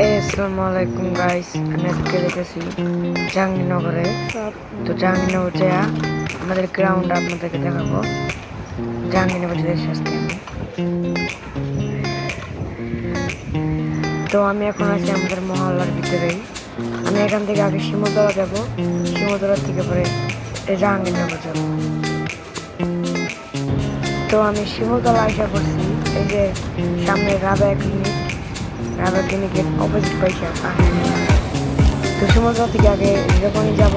আসসালামু আলাইকুম গাইস আমি আজকে দেখেছি জাহাঙ্গীরনগরে তো জাহাঙ্গীরনগর যা আমাদের গ্রাউন্ড আপনাদেরকে দেখাবো জাহাঙ্গীরনগর যেতে আজকে আমি তো আমি এখন আছি আমাদের মহল্লার ভিতরেই আমি এখান থেকে আগে শিমুতলা যাব শিমুতলা থেকে পরে জাহাঙ্গীরনগর যাব তো আমি শিমুতলা আশা করছি এই যে সামনে রাবা ক্লিনিক রাবা ক্লিনিকের অপোজিট পয়সা তো আগে যখনই যাব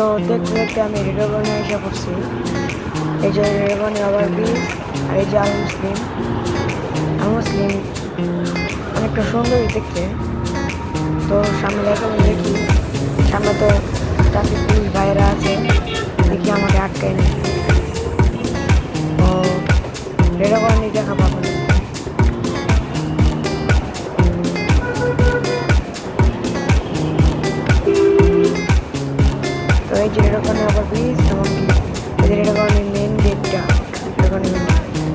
তো দেখতে দেখতে আমি রেডবনে এসে পড়ছি। এই যে রেডবনে আবার কি? আর এই যে আমি মুসলিম। আমি মুসলিম অনেকটা সুন্দরই দেখতে। তো সামনে দেখা দেখি সামনে তো ট্রাফিক পুলিশ বাইরে আছে। এই যে রেডোকনে আবার ব্রিজ এমনকি এই যে রেডোকনের মেন গেটটা রেডোকনের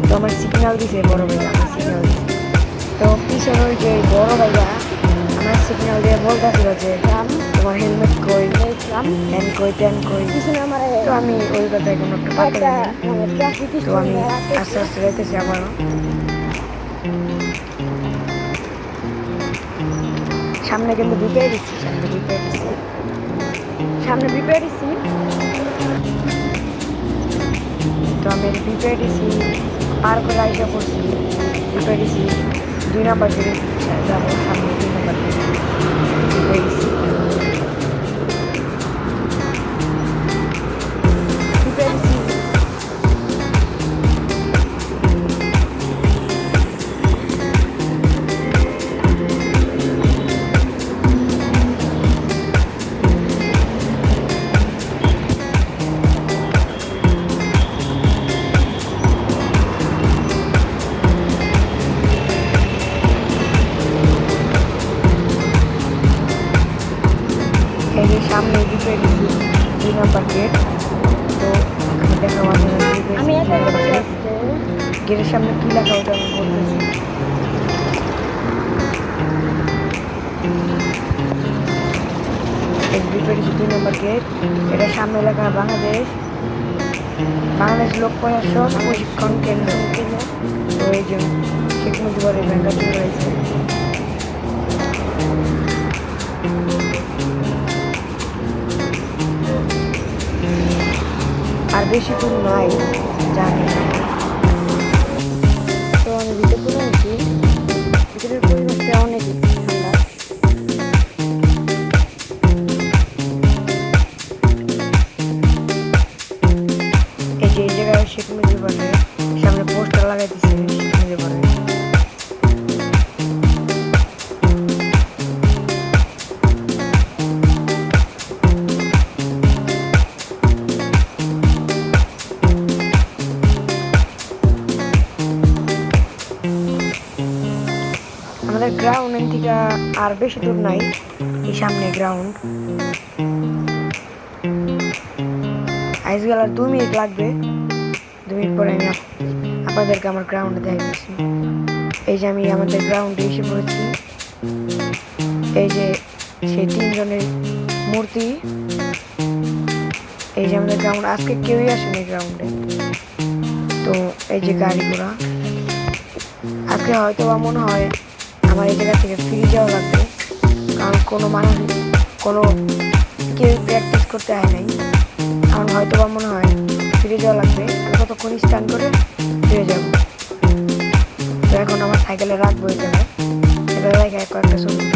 তো আমার সিগন্যাল দিছে, বড় ভাইয়া, আমার সিগন্যাল দিছে। তো পিছনে ওই যে বড় ভাইয়া, আমার সিগন্যাল দিয়ে বলতেছিল যে কাম তোমার হেলমেট কই? হ্যান্ড কই ট্যান কই? তো আমি ওই কথায় কোনো একটা পাত্তা তো আমি আস্তে আস্তে যাইতেছি আবারও। সামনে কিন্তু বিপে দিচ্ছি, সামনে বিপে দিচ্ছি। সামনে প্রিপেয়ার দিছি তো আমি বিপিআইডিসি পার করে আইসা করছি। দিছি দুই নাম্বার যাব বিপিআইডিসি দুই নাম্বার গেট তো দেখা মাঝে আমি একা গেট করছি গেটের সামনে কী লেখা ওটা আমি বলতেছি দুই নাম্বার গেট এটা সামনে লেখা বাংলাদেশ বাংলাদেশ লোক প্রশাসন প্রশিক্ষণ কেন্দ্র তো এই যে শেখ মুজিবুরের ব্যাংকাটি রয়েছে বেশি দূর নাই জানি আমাদের গ্রাউন্ড থেকে আর বেশি দূর নাই, এই সামনে গ্রাউন্ড আইসগেল দু মিনিট লাগবে। দু মিনিট পরে আমি আপনাদেরকে আমার গ্রাউন্ডে দেখাচ্ছি এই যে আমি আমাদের গ্রাউন্ডে এসে পড়েছি। এই যে সেই তিনজনের মূর্তি। এই যে আমাদের গ্রাউন্ড আজকে কেউই আসেনি গ্রাউন্ডে তো এই যে গাড়ি ঘোড়া আজকে হয়তো বা মনে হয় আমার এই জায়গা থেকে ফিরে যাওয়া লাগবে। কারণ কোনো মানুষ, কোনো কেউ প্র্যাকটিস করতে হয় নাই। আমার হয়তো বা মনে হয় ফিরে যাওয়া লাগবে। আমি কতক্ষণ স্টান করে ফিরে যাব। তো এখন আমার সাইকেলে রাখব এখানে সাইকেলে রেখে কয়েকটা ছবি